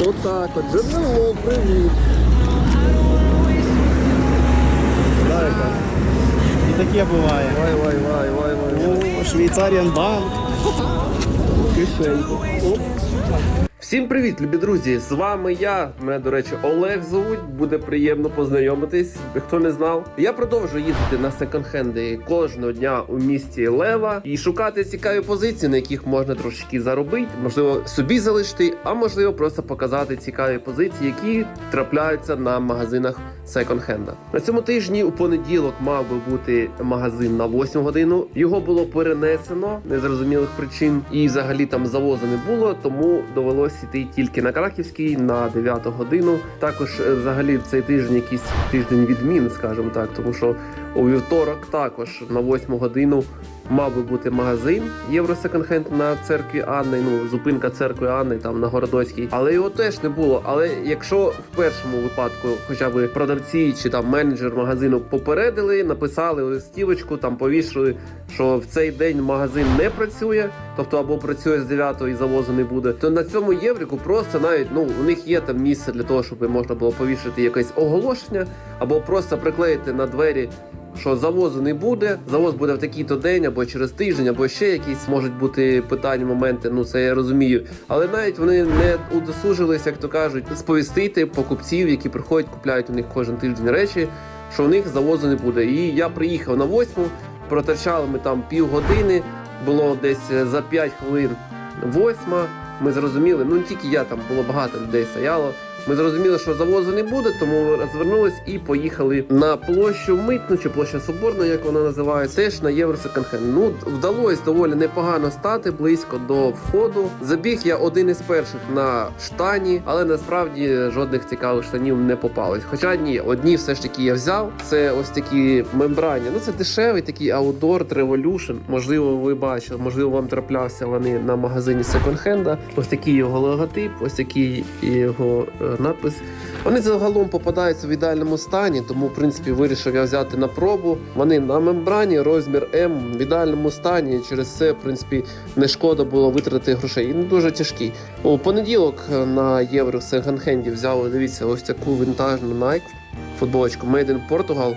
Отак от. Джерело, привіт. Дайка. І таке буває. Вай, вай, вай, вай, вай. О, Швейцаріан банк. Кишеньку. Оп. Всім привіт, любі друзі! З вами я. Мене, до речі, Олег звуть. Буде приємно познайомитись. Хто не знав. Я продовжую їздити на секонд-хенди кожного дня у місті Лева і шукати цікаві позиції, на яких можна трошки заробити, можливо, собі залишити, а можливо, просто показати цікаві позиції, які трапляються на магазинах секонд-хенда. На цьому тижні у понеділок мав би бути магазин на 8 годину. Його було перенесено незрозумілих причин, і взагалі там завозу не було, тому довелося йти тільки на Краківський на 9 годину. Також е, взагалі цей тиждень якийсь тиждень відмін, скажімо так, тому що у вівторок також на 8 годину мав би бути магазин Євро Секонд-хенд на церкві Анни. Ну зупинка церкви Анни там на Городоцькій, але його теж не було. Але якщо в першому випадку, хоча б продавці чи там менеджер магазину попередили, написали листівочку, там повішали, що в цей день магазин не працює, тобто або працює з 9 і завозу не буде, то на цьому єврику просто навіть ну у них є там місце для того, щоб можна було повішати якесь оголошення, або просто приклеїти на двері що завозу не буде, завоз буде в такий-то день, або через тиждень, або ще якісь можуть бути питання, моменти. Ну це я розумію. Але навіть вони не удосужились, як то кажуть, сповістити покупців, які приходять, купляють у них кожен тиждень речі, що в них завозу не буде. І я приїхав на восьму, протрачали ми там півгодини, було десь за 5 хвилин восьма. Ми зрозуміли, ну не тільки я там було багато людей стояло. Ми зрозуміли, що завозу не буде, тому розвернулись і поїхали на площу Митну чи площа Соборна, як вона називається, теж на Євро Секонд-хенд. Ну вдалося доволі непогано стати близько до входу. Забіг я один із перших на штані, але насправді жодних цікавих штанів не попалось. Хоча ні, одні все ж таки я взяв. Це ось такі мембрані. Ну це дешевий такий Outdoor Revolution. Можливо, ви бачили, можливо, вам траплявся вони на магазині секонд-хенда. Ось такий його логотип, ось такий його е, надпис. Вони загалом попадаються в ідеальному стані, тому в принципі вирішив я взяти на пробу. Вони на мембрані, розмір М в ідеальному стані. Через це, в принципі, не шкода було витратити грошей. І не дуже тяжкий. У понеділок на євро в взяв, дивіться, ось таку вінтажну Nike футболочку Made in Portugal.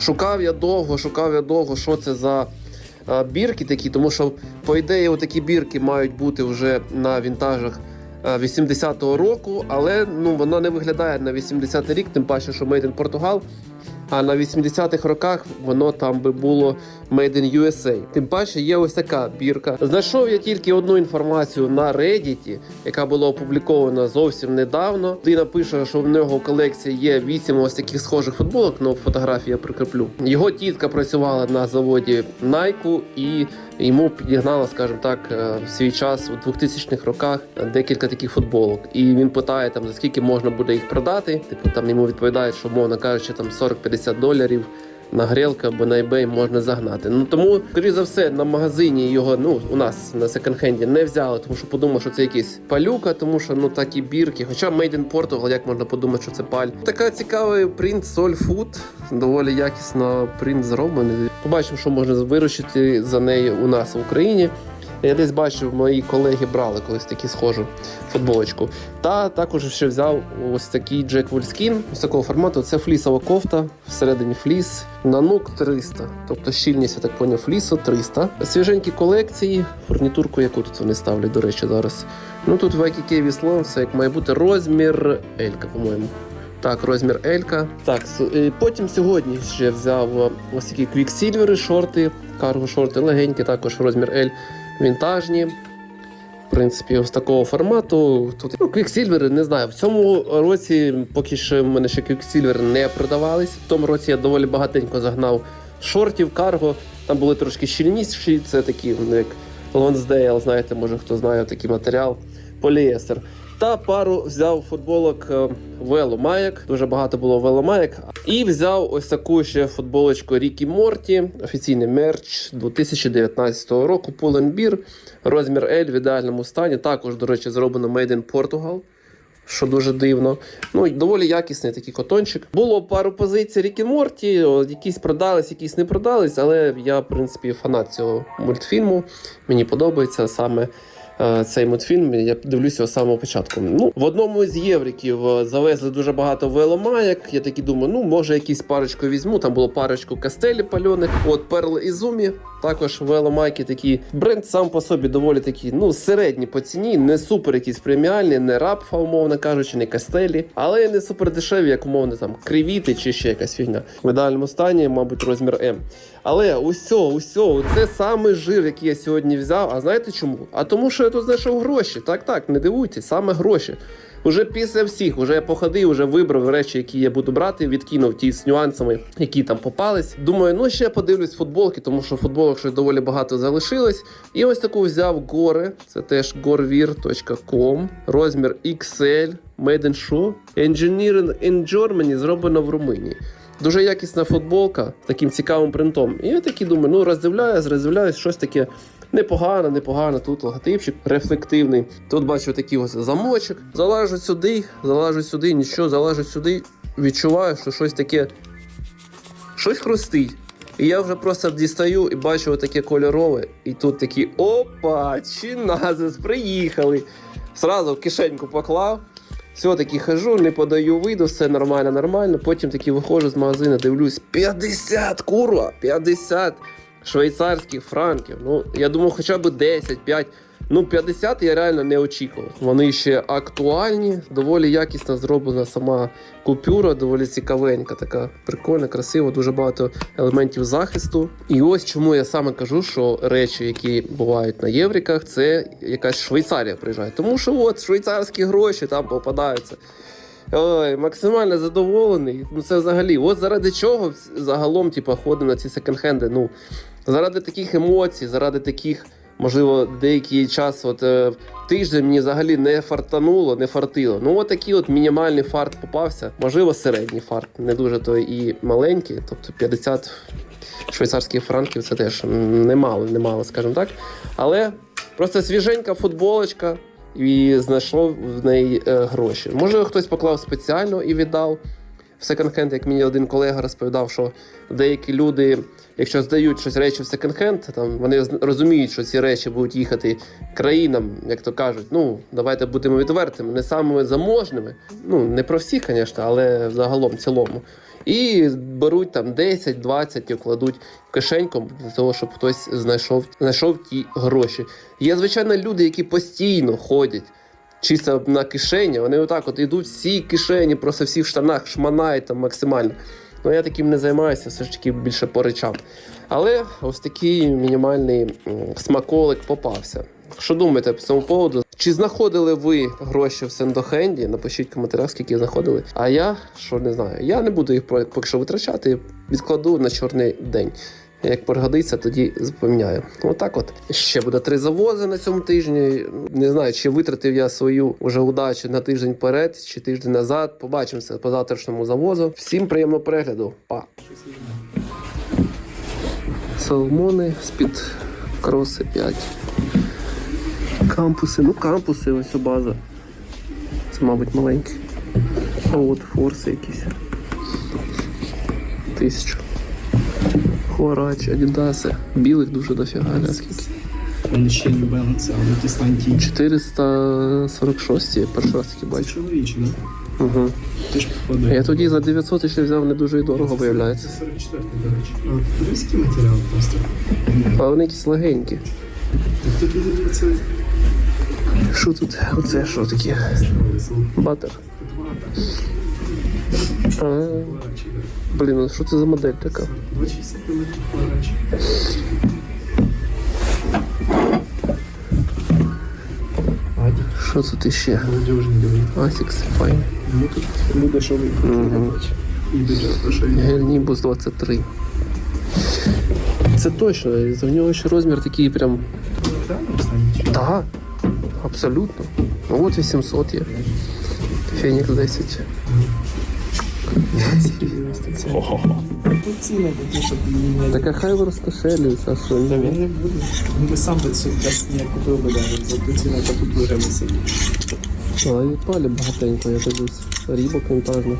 Шукав я довго, шукав я довго, що це за е, бірки такі, тому що, по ідеї, такі бірки мають бути вже на вінтажах 80-го року, але ну, вона не виглядає на 80-й рік, тим паче, що Made in Portugal. А на 80-х роках воно там би було Made in USA. Тим паче є ось така бірка. Знайшов я тільки одну інформацію на Reddit, яка була опублікована зовсім недавно. Людина пише, що в нього в колекції є 8 ось таких схожих футболок, ну фотографії я прикріплю. Його тітка працювала на заводі Nike і йому підігнала, скажімо так, е, в свій час у 2000-х роках декілька таких футболок. І він питає там за скільки можна буде їх продати. Типу там йому відповідають, що мовно кажучи, там 40-50 доларів. На грілка або на eBay можна загнати. Ну тому, скоріше за все, на магазині його ну у нас на секонд-хенді не взяли, тому що подумав, що це якийсь палюка, тому що ну такі бірки. Хоча Made in Portugal, як можна подумати, що це паль. Така цікавий принт Soul Food, доволі якісно принт зроблений. Побачимо, що можна вирощити за неї у нас в Україні. Я десь бачив, мої колеги брали колись такі схожу футболочку. Та також ще взяв ось такий Jack Wolfskin з такого формату. Це флісова кофта, всередині фліс. Нанук 300, тобто щільність, я так поняв, флісу 300. Свіженькі колекції, фурнітурку, яку тут вони ставлять, до речі, зараз. Ну тут в IKK Віслон, все як має бути розмір Елька, по-моєму. Так, розмір Елька. Так, е, потім сьогодні ще взяв е, ось такі квіксільвери, шорти, карго шорти легенькі, також розмір L вінтажні. В принципі, ось такого формату. Тут ну, Quicksilver, не знаю. В цьому році поки що в мене ще Quicksilver не продавались. В тому році я доволі багатенько загнав шортів, карго. Там були трошки щільніші, це такі, ну, як Лонсдейл, знаєте, може хто знає такий матеріал, поліестер. Та пару взяв футболок е, веломаєк. Дуже багато було веломаєк. І взяв ось таку ще футболочку Рікі Морті, офіційний мерч 2019 року. Pull&Bear, розмір L в ідеальному стані. Також, до речі, зроблено Made in Portugal. Що дуже дивно. Ну, доволі якісний такий котончик. Було пару позицій Рікі Морті, якісь продались, якісь не продались, але я, в принципі, фанат цього мультфільму. Мені подобається саме цей мультфільм. Я дивлюся його самого початку. Ну, в одному з євриків е, завезли дуже багато веломаяк. Я такі думаю, ну може якісь парочку візьму. Там було парочку кастелі пальоних. От Перл Ізумі. Також веломайки такі. Бренд сам по собі доволі такий, ну, середній по ціні, не супер якісь преміальні, не рапфа, умовно кажучи, не кастелі, але не супер дешеві, як умовно там кривіти чи ще якась фігня. В ідеальному стані, мабуть, розмір М. Але усьо, усьо, це саме жир, який я сьогодні взяв. А знаєте чому? А тому, що я тут знайшов гроші. Так, так, не дивуйтесь, саме гроші. Уже після всіх, уже я походив, вже вибрав речі, які я буду брати, відкинув ті з нюансами, які там попались. Думаю, ну ще подивлюсь футболки, тому що футболок щось доволі багато залишилось. І ось таку взяв гори. Це теж gorvir.com, розмір XL, Made in Shoe. Engineering in Germany зроблено в Румунії. Дуже якісна футболка з таким цікавим принтом. І я такий думаю, ну роздивляюсь, роздивляюсь, щось таке непогано, непогано. Тут логотипчик рефлективний. Тут бачу такий ось замочок. Залажу сюди, залажу сюди, нічого, залажу сюди. Відчуваю, що щось таке, щось хрустить. І я вже просто дістаю і бачу таке кольорове. І тут такі опа, чи назис, приїхали. Сразу в кишеньку поклав. Все таки хожу, не подаю виду, все нормально, нормально. Потім таки виходжу з магазину, дивлюсь, 50, курва, 50 швейцарських франків. Ну, я думав, хоча б 10, 5. Ну, 50 я реально не очікував. Вони ще актуальні, доволі якісно зроблена сама купюра, доволі цікавенька, така прикольна, красива, дуже багато елементів захисту. І ось чому я саме кажу, що речі, які бувають на євриках, це якась Швейцарія приїжджає. Тому що от швейцарські гроші там попадаються. Ой, максимально задоволений. Ну це взагалі, от заради чого загалом типу, ходимо на ці секонд-хенди. Ну, заради таких емоцій, заради таких, можливо, деякий час, от е, тиждень мені взагалі не фартануло, не фартило. Ну, от такий от мінімальний фарт попався. Можливо, середній фарт, не дуже то і маленький, тобто 50 швейцарських франків це теж немало, немало, скажімо так. Але просто свіженька футболочка і знайшов в неї е, гроші. Може, хтось поклав спеціально і віддав в секонд-хенд, як мені один колега розповідав, що деякі люди, якщо здають щось речі в секонд-хенд, там вони розуміють, що ці речі будуть їхати країнам, як то кажуть. Ну, давайте будемо відвертими, не самими заможними. Ну, не про всіх, звісно, але загалом в цілому. І беруть там 10-20 і кладуть в для того, щоб хтось знайшов, знайшов ті гроші. Є, звичайно, люди, які постійно ходять чисто на кишені, вони отак от йдуть всі кишені, просто всі в штанах, шманають там максимально. Ну я таким не займаюся, все ж таки більше по речам. Але ось такий мінімальний смаколик попався. Що думаєте по цьому поводу? Чи знаходили ви гроші в сендохенді? Напишіть коментарях, скільки знаходили. А я що не знаю. Я не буду їх поки що витрачати, відкладу на чорний день. Як пригодиться, тоді запам'ятаю. Отак от. Ще буде три завози на цьому тижні. Не знаю, чи витратив я свою вже удачу на тиждень вперед, чи тиждень назад. Побачимося по завтрашньому завозу. Всім приємного перегляду. Па! Салмони з-під кроси 5. Кампуси, ну кампуси, ось база. Це, мабуть, маленькі. А от форси якісь. Тисячу. Хуарач, Адідаси. Білих дуже дофіга, ля скільки. Він ще не баланси, але ті станті. 446, я перший раз таки Це бачу. чоловічі, да? Угу. Теж попадає. Я тоді за 900 ще взяв не дуже і дорого, виявляється. Це 44 до речі. А, матеріал просто. Але вони якісь легенькі. Що тут? Оце що таке? Батер. А, блін, ну що це за модель така? 26 сантиметрів хварач. Аді. Що тут іще? Асікс, файн. Ну тут буде, що ви Мгм. І бюджет, що він. Гельнібус 23. Це точно, в нього ще розмір такий прям. Так, абсолютно. Ну от 800 є. Фенікс 10. Тут ціни такі, щоб не а хай розкошелюється, що не буде. Він сам би не купив би навіть за ту ціну, яка тут вже висить. Але і палі багатенько, я дивлюсь. Рібок вінтажний.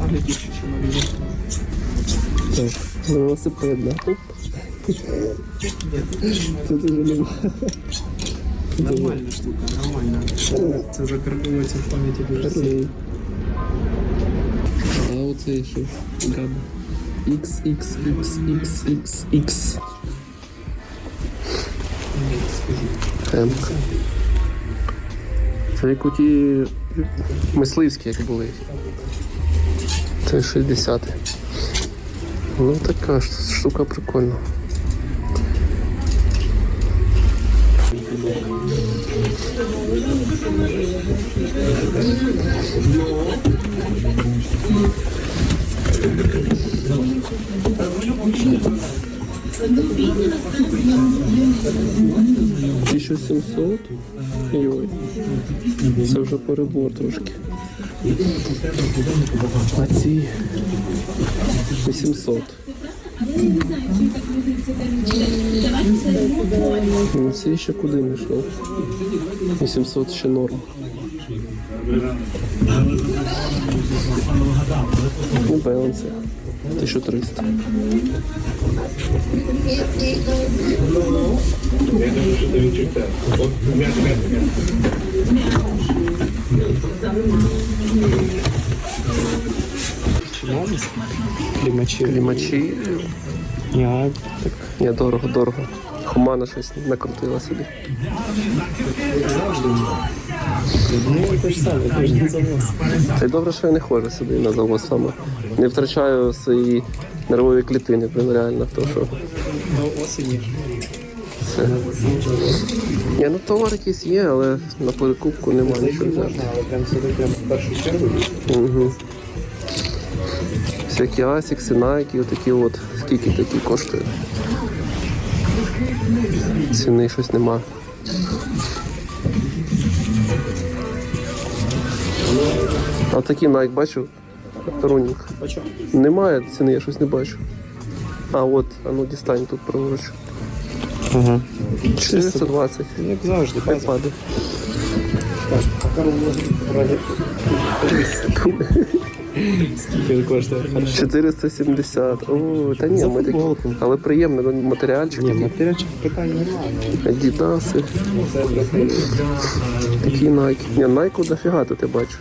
Але більше, ніж Так, велосипед, да? Оп. Тут уже немає. Нормальна штука, нормальна. Це вже карбується в пам'яті дуже сильно. А оцей що? Габ. XXXXX. Емка. Це як мисливські, як були. Це 60. Ну така штука прикольна. Тисяча сімсот. Йой. Це вже перебор трошки. А ці 800. Ну, це ще куди не йшов. 800 ще норм. Ну, баланси. 1300. Клімачі. Клімачі. Я так Ні, дорого, дорого. Хумана щось накрутила собі. ну. Та й добре, що я не ходжу сюди на завоз саме. Не втрачаю свої нервові клітини, блин, реально. То, що До осені. це. Ні, ну товар якийсь є, але на перекупку немає нічого. Можна, але прям сюди прям в першу чергу. Угу. Всякі асікси, найки, отакі от. Скільки такі коштують? Ціни щось нема. А такі найк бачив? Рунінг. Немає ціни, я щось не бачу. А от, а ну дістань тут праворуч. Ага. 420. Як завжди. Айпади. Так. Скільки коштує? 470. О, та ні, ми такі. Але приємно, ну, матеріальчик. Ні, матеріальчик питань немає. Адідаси, такі найки. Ні, найку дофіга тут я бачу.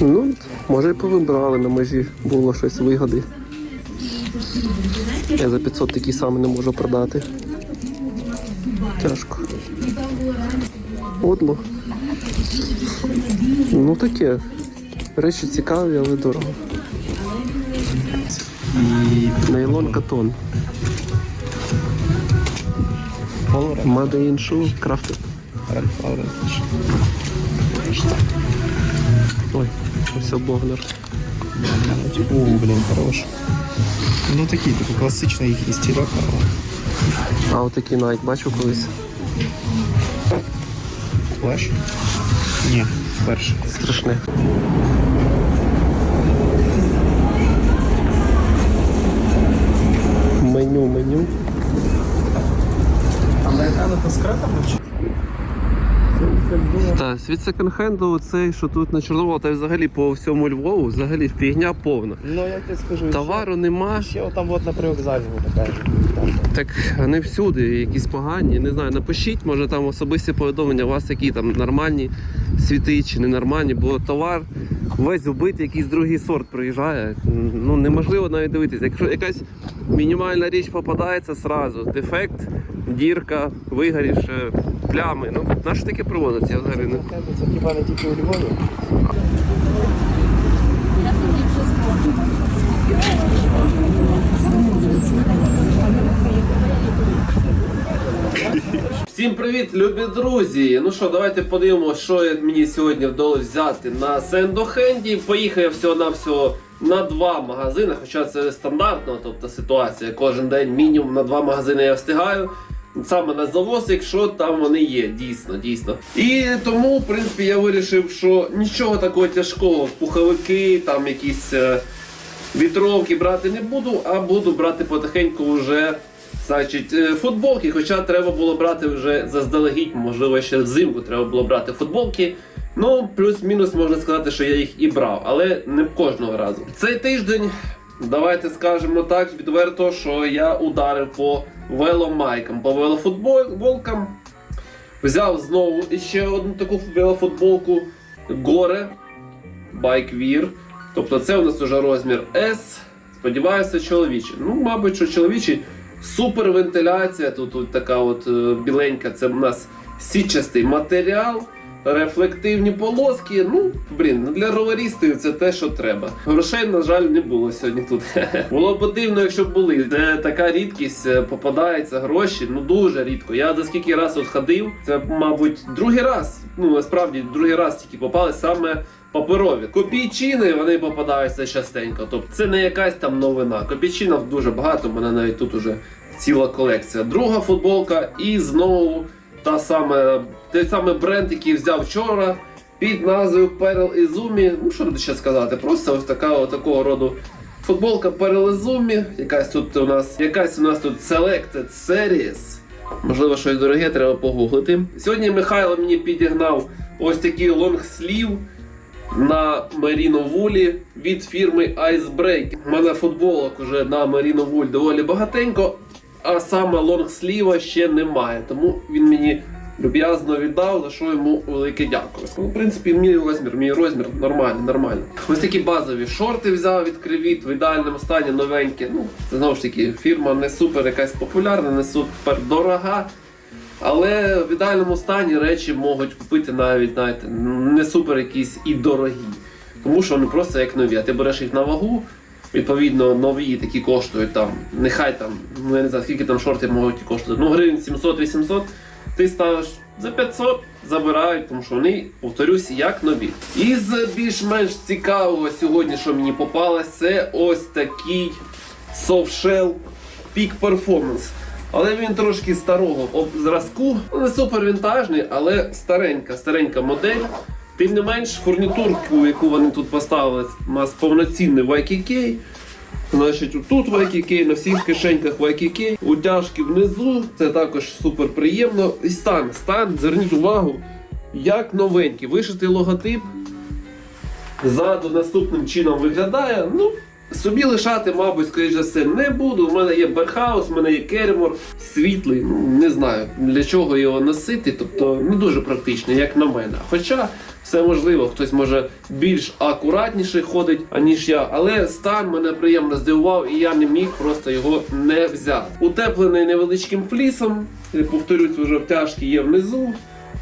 Ну, може і повибрали на межі, було щось вигоди. Я за 500 такі самі не можу продати. Тяжко. Одло. Ну таке. Речі цікаві, але дорого. І нейлон катон. Made in Shoe Crafted. Ой, ось Богнер. У, блін, хорош. Ну такий, такий класичний їхній стільок. А отакий Nike бачив колись. Плащ? Ні, вперше. Страшне. Меню, меню. Американо то з кратами чи? Так, від секонд-хенду цей, що тут на Чорновол, та й взагалі по всьому Львову, взагалі фігня повна. Ну я тебе скажу, Товару нема. ще отам от на привокзальному така. Так вони всюди, якісь погані. Не знаю, напишіть, може там особисті повідомлення, у вас які там нормальні світи чи ненормальні, бо товар весь убитий, якийсь другий сорт приїжджає. Ну неможливо навіть дивитися. Якщо якась мінімальна річ попадається сразу, дефект, дірка, вигорівши, плями. Ну на що таке проводиться? Не. Це хіба не тільки у Львові? Всім привіт, любі друзі! Ну що, давайте подивимося, що мені сьогодні вдалося взяти на сендохенді. Поїхав я всього на всього на два магазини, хоча це стандартна, тобто ситуація. Кожен день мінімум на два магазини я встигаю. Саме на завоз, якщо там вони є, дійсно, дійсно. І тому, в принципі, я вирішив, що нічого такого тяжкого, пуховики, там якісь е, вітровки брати не буду, а буду брати потихеньку вже Значить, е, футболки, хоча треба було брати вже заздалегідь, можливо, ще взимку треба було брати футболки. Ну, плюс-мінус можна сказати, що я їх і брав, але не кожного разу. Цей тиждень давайте скажемо так відверто, що я ударив по веломайкам, по велофутболкам. Взяв знову ще одну таку велофутболку Горе Байквір. Тобто це у нас вже розмір S. Сподіваюся, чоловічий. Ну, мабуть, що чоловічий. Супервентиляція. Тут, тут така от е, біленька, це у нас сітчастий матеріал. Рефлективні полоски. Ну, блін, для роверістів це те, що треба. Грошей, на жаль, не було сьогодні тут. Було б дивно, якщо б були. Це така рідкість, е, попадаються гроші. Ну дуже рідко. Я за скільки раз от ходив, це, мабуть, другий раз. Ну насправді другий раз тільки попали саме паперові. Копійчини вони попадаються частенько. Тобто це не якась там новина. Копійчинок дуже багато. У мене навіть тут уже ціла колекція. Друга футболка, і знову та саме той самий бренд, який взяв вчора. Під назвою Pearl Izumi. Ну що тут ще сказати? Просто ось така такого роду футболка Pearl Izumi. Якась тут у нас, якась у нас тут Selected Series. Можливо, щось дороге, треба погуглити. Сьогодні Михайло мені підігнав ось такий лонгслів на Wool від фірми Icebreak. У мене футболок уже на Wool доволі багатенько, а саме лонгсліва ще немає. Тому він мені люб'язно віддав, за що йому велике дякую. Ну, в принципі, мій розмір, мій розмір нормальний, нормально. Ось такі базові шорти взяв від Кревіт в ідеальному стані новенькі. Ну, це знову ж таки фірма не супер якась популярна, не супер дорога. Але в ідеальному стані речі можуть купити навіть знаєте, не супер якісь і дорогі. Тому що вони просто як нові. А ти береш їх на вагу, відповідно, нові такі коштують там, нехай там, ну я не знаю, скільки там шорти можуть коштувати. Ну, гривень 700-800, ти ставиш за 500, забирають, тому що вони, повторюсь, як нові. Із більш-менш цікавого сьогодні, що мені попалось, це ось такий Shell Peak Performance. Але він трошки старого зразку. Не супер вінтажний, але старенька, старенька модель. Тим не менш, фурнітурку, яку вони тут поставили, у нас повноцінний YKK. Значить, тут YKK, на всіх кишеньках YKK, утяжки внизу, це також супер приємно. І стан, стан, зверніть увагу, як новенький. Вишитий логотип. Ззаду наступним чином виглядає. Ну, собі лишати, мабуть, скоріш за все, не буду. У мене є Берхаус, у мене є Кермор, світлий. Ну, не знаю для чого його носити, тобто не дуже практично, як на мене. Хоча все можливо, хтось може більш акуратніше ходить, аніж я. Але стан мене приємно здивував, і я не міг просто його не взяти. Утеплений невеличким флісом. Повторюсь, вже втяжки є внизу.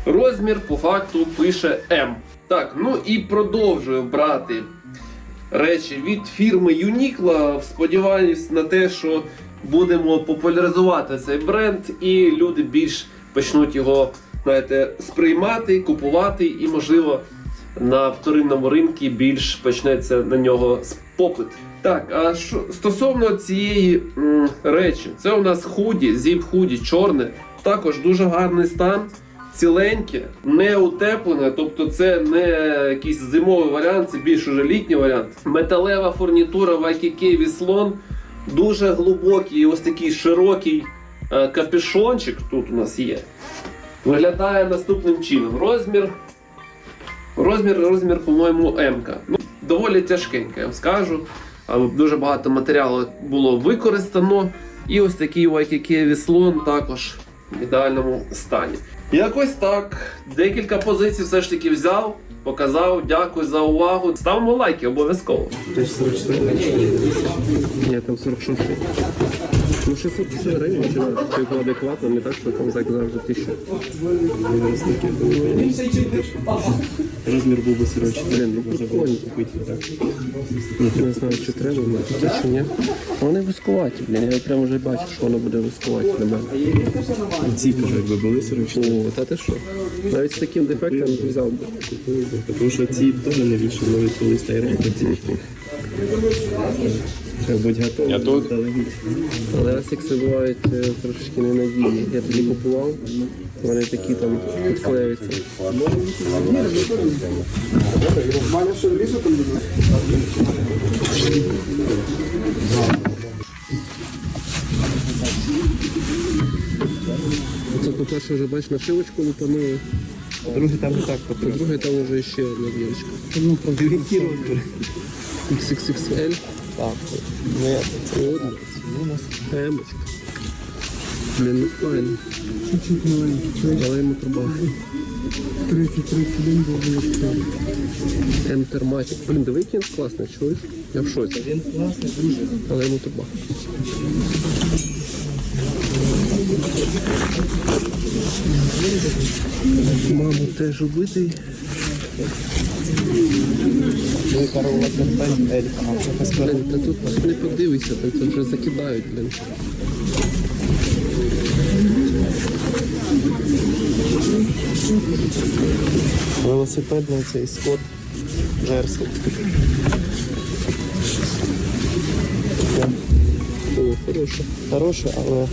Розмір по факту пише М. Так, ну і продовжую брати речі від фірми Uniqlo. Сподіваюсь на те, що будемо популяризувати цей бренд, і люди більш почнуть його знаєте, сприймати, купувати, і, можливо, на вторинному ринку більш почнеться на нього попит. Так, а що стосовно цієї м, речі, це у нас худі, зіп худі, чорне, також дуже гарний стан. Ціленьке, не утеплене, тобто це не якийсь зимовий варіант, це більш уже літній варіант. Металева фурнітура YKK Віслон, дуже глибокий, ось такий широкий е, капюшончик тут у нас є. Виглядає наступним чином. Розмір, розмір, розмір, по-моєму, М. Ну, доволі тяжкенька, я вам скажу. Дуже багато матеріалу було використано. І ось такий YKK Віслон також в ідеальному стані. Якось так. Декілька позицій все ж таки взяв, показав. Дякую за увагу. Ставимо лайки обов'язково. Теж 44 Ні, там 46. Ну 650 гривень, чи типу адекватно, не так, що там так завжди тисяча. Розмір був би 44. Блін, ну Можна було прикольно. купити так. Не знаю, чи треба, але чи ні. Вони вискуваті, блін. Я прямо вже бачу, що воно буде вискувати на мене. І ці кажу, якби були 44. О, та ти що? Навіть з таким дефектом взяв би. Тому що ці теж не більше нові коли стає Треба бути готовим. Я тут. Але асікси бувають е, трошечки ненадійні. Я тоді купував, вони такі там підклеюються. Це по-перше, вже бачиш нашивочку лупанули, Другий там не так по-друге, там вже ще одна дірочка. Ну. XXXL. Так. Ні, це От, емочка. Блін, ну файно. Чуть-чуть маленький. Але йому труба. 30-31 був Ентерматик. Блін, диви, який він класний, чуєш? Я в шоці. Він класний, дуже. Але йому труба. Мабуть, теж убитий. Ми Карола Терпень, тут не подивися, та це вже закидають, блін. Велосипедний цей скот. Джерсі. О, хороше. Хороший, але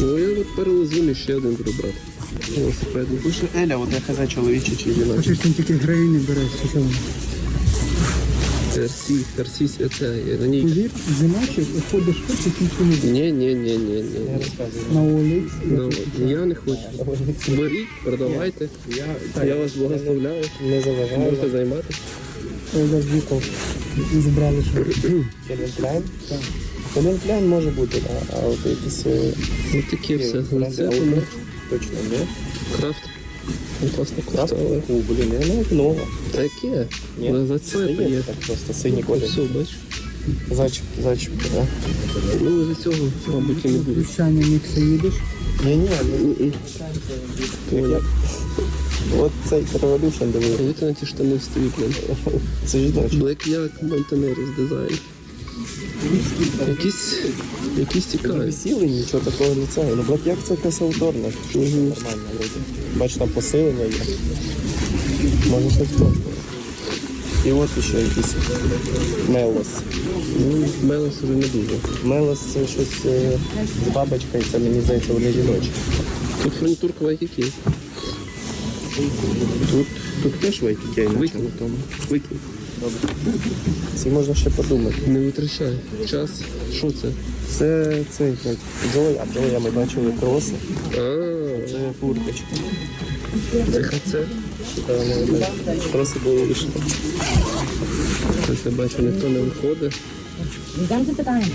Ну я от перелазун ще один буду брати. Велосипедний. Лише Еля, от я казав, чоловічий чи жіночий. Хочеш він тільки грей не бере, чи що він? Терсі, Терсі свята. На ній. Повір, зиначив, ходиш хочеш, нічого не буде. Ні, ні, ні, ні, ні. На OLX. Ну, я не хочу. Беріть, продавайте. Я, Я вас благословляю. не заважаю. Можете займатися. Олег Віков. Збрали, що Кельвін Кляйн? Кельвін може бути, да. а от якісь е, Ну таке все. бренди Це воно точно ні. крафт. Ну, класно Крафт? але О, блін, я навіть нова. таке. Ні, Але за це є. так просто синій колір. Все, бач. Зачіп, зачіп, да. Ну, за цього, мабуть, і не буде. Віщання мікса їдеш. Ні, ні, ну, Понял. от цей Revolution дивив. Коли ти на ті штани стоїть, блін. Це жіночий. Black Yak Montaneris дизайн. Якісь, якісь цікаві. Висіли, нічого такого не це. Ну, Black Yak це якась ауторна. Нормально вроді. Бач, там посилення є. Може щось то. І от ще якийсь Мелос. Ну, Мелос вже не дуже. Мелос це щось е, з бабочкою, це мені здається, вони жіночі. Тут фурнітурка Вайкікі. Тут, тут теж вайкіки, Викинь в Викинь. Ці можна ще подумати. Не витрачай. Час. Що це? Це цей як Джоя, Джоя ми бачили кроси. Це фурточка. це ХЦ. Кроси були лише. Ось я бачу, ніхто не виходить. Йдемо запитаємо.